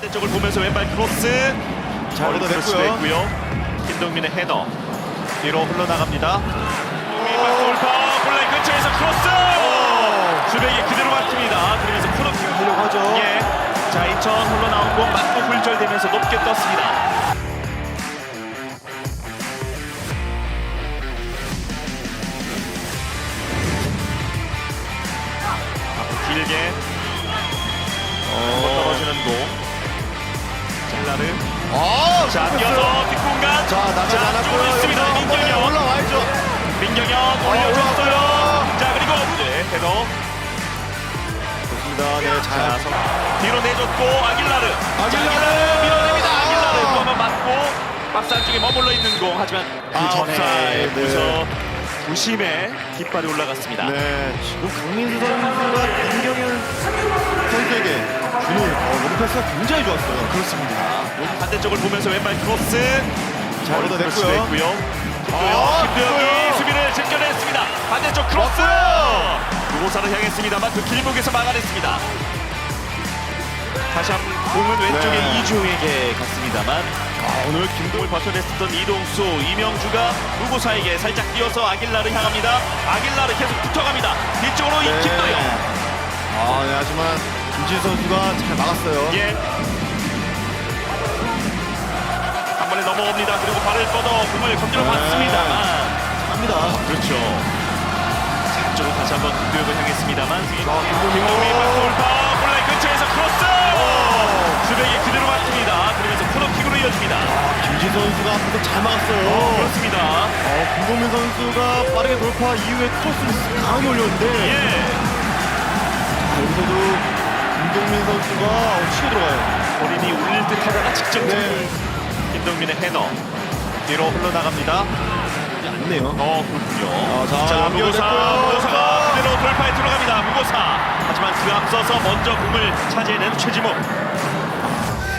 반대쪽을 보면서 왼발 크로스. 자 머리도 크로스도 냈고요. 했고요. 김동민의 헤더. 뒤로 흘러나갑니다. 왼발 돌파. 골라인 근처에서 크로스. 주백이 그대로 막힙니다. 그러면서 코너킥 하려고 하죠. 예. 자 인천 흘러나온 공 맞고 굴절되면서 높게 떴습니다. 길게 아, 자 자, 뛰어서 뒷공간 자, 나지 자, 않았고요. 있습니다 민경현 올라와야죠. 민경현 올려줬어요 자 그리고 네 헤더 좋습니다. 네, 자 자, 성- 뒤로 내줬고 아길라르 자, 아길라르! 밀어냅니다 아길라르 아! 또 한번 맞고 박스 안쪽에 머물러 있는 공 하지만 그 아, 전에 옵사이드. 무서 부심에 깃발이 올라갔습니다 네, 지금 강민수 선수가 김경현 선수에게 주는 어, 롱 패스가 굉장히 좋았어요. 그렇습니다. 반대쪽을 보면서 왼발 크로스 자 머리도 크로스도 냈고요. 했고요 아, 김도영이 됐고요. 수비를 제껴냈습니다 반대쪽 크로스 누고사를 향했습니다만 그 길목에서 막아냈습니다 다시 한 번 공은 왼쪽에 네. 이주용에게 갔습니다만 아, 오늘 김동을 버텨냈었던 이동수 이명주가 누고사에게 살짝 뛰어서 아길라를 향합니다 아길라를 계속 붙어갑니다 뒤쪽으로 이 네. 김도영 아, 네, 하지만 김진 선수가 잘 막았어요. 예. 한 번에 넘어옵니다. 그리고 발을 뻗어 공을 건드려 네. 봤습니다만. 합니다. 그렇죠. 자, 이쪽으로 다시 한번 김도혁을 향했습니다만. 김동민 골파 골라인 근처에서 크로스! 주백이 그대로 막힙니다. 그러면서 코너킥으로 이어집니다. 김진 선수가 앞에서 잘 막았어요. 그렇습니다. 어, 김동민 선수가 빠르게 돌파 이후에 크로스를 강하게 올렸는데 예. 여기서도 김동민 선수가 어, 치고 들어가요. 본인이 울릴 듯 하다가 직접 네. 김동민의 헤더. 뒤로 흘러나갑니다. 안네요. 어 그렇군요. 아, 자, 자 무고사 연결됐고요. 무고사가 그대로 돌파에 들어갑니다. 무고사. 하지만 그 앞서서 먼저 공을 차지해낸 최지목.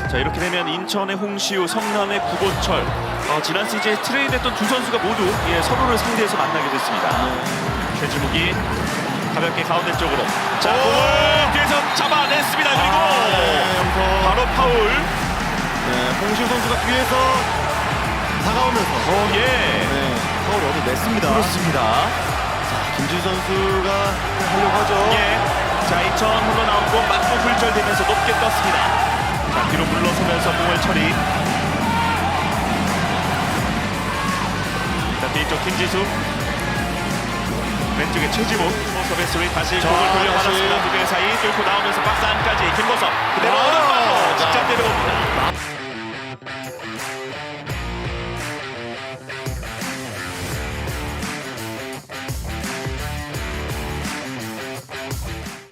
자 이렇게 되면 인천의 홍시우, 성남의 구보철. 어, 지난 시즌에 트레이드했던 두 선수가 모두 예, 서로를 상대해서 만나게 됐습니다. 최지목이 가볍게 가운데 쪽으로. 자 공을 뒤에서 잡아냈습니다. 그리고 아, 네, 바로 파울. 네, 홍시우 선수가 뒤에서 다가오면서 어, 예. 네, 파울을 얻어 냈습니다. 그렇습니다. 김진 선수가 하려고 하죠. 예. 자, 2천 흘러나온 공 맞고 굴절되면서 높게 떴습니다. 자, 뒤로 물러서면서 공을 처리. 자, 뒤쪽 김지수. 왼쪽에 최지목. 서베스리 다시 자, 공을 돌려받았습니다. 두 개 사이 뚫고 나오면서 박스 안까지 김보섭. 그대로 아, 오른발로